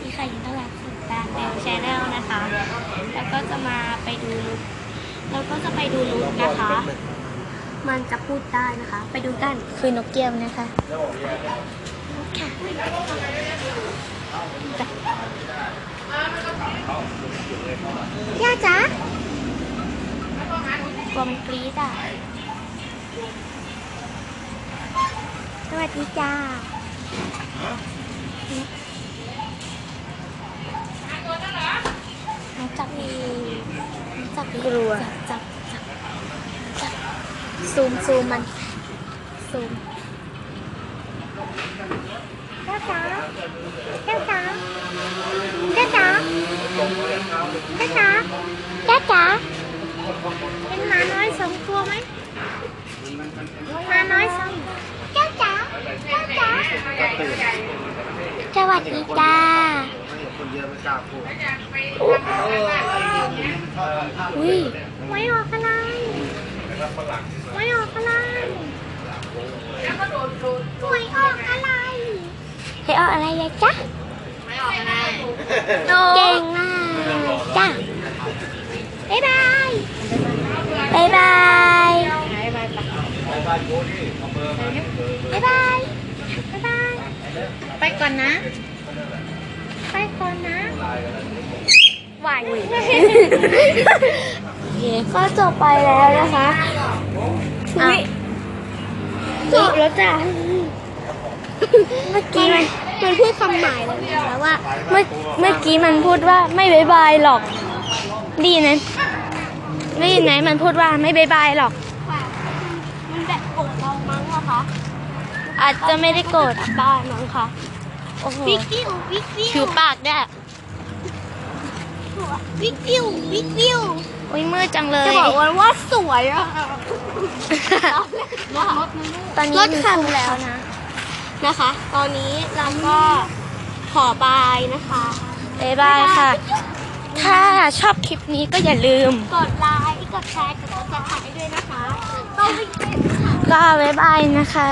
ดีค่ะยินต้อนรับสู่การเบลชแนลนะคะ แล้วก็จะมาไปดูลุกแล้วก็จะไปดูลุกนะคะ มันจะพูดได้นะคะ ไปดูกันคือนกเกี้ยวนะคะค่ะย่าจ๊ะกลัวมันกรี๊ดอะสวัสดีจ้า น้องจับอีจับอี กลัวจับจับจับจับซูมซูมมัน ซูมเจ้าจ๋าเจ้าจ๋าเจ้าจ๋าเจ้าจ๋าเจ้าจ๋าเป็นหมาน้อยสองตัวไหมหมาน้อยสองเจ้าจ๋าเจ้าจ๋าสวัสดีจ้าคนเยอะไม่กล้าพูดอุ้ ยไม่ออกอะไรไม่ออกอะไรไม่ออกอะไรให้ออกอะไรเลยจ๊ะไม่ออกอะไรเก่งมากจ้ะบ๊ายบายบ๊ายบายบ๊ายบายบ๊ายบายไปก่อนนะ ไปก่อนนะ หวาน ก็จบไปแล้วนะคะอะจบแล้วจ้ะเมื่อกี้มันมันพูดคำหมายเลยนะคะว่าเมื่อเมื่อกี้มันพูดว่าไม่บายบายหรอกไดีนะได้ยินไหมมันพูดว่าไม่บายบายหรอก มันแบบโกรธเรามั้งวะคะ อาจจะไม่ได้โกรธบ้านมั้งคะโอ้โหวิกกิ้ววิกกิ้วผิวปากเนี่ย วิกกิ้ววิกกิ้วโอ้ยมืดจังเลย จะบอกว่าว่าสวยอะตอนนี้รถคันมีแล้วนะ นะคะ ตอนนี้เราก็ขอบายนะคะบายบายค่ะ ถ้าชอบคลิปนี้ก็อย่าลืม กดไลค์ กดแชร์ กดติดตามด้วยนะคะต้องไปเก็บค่ะก็บายบายนะคะ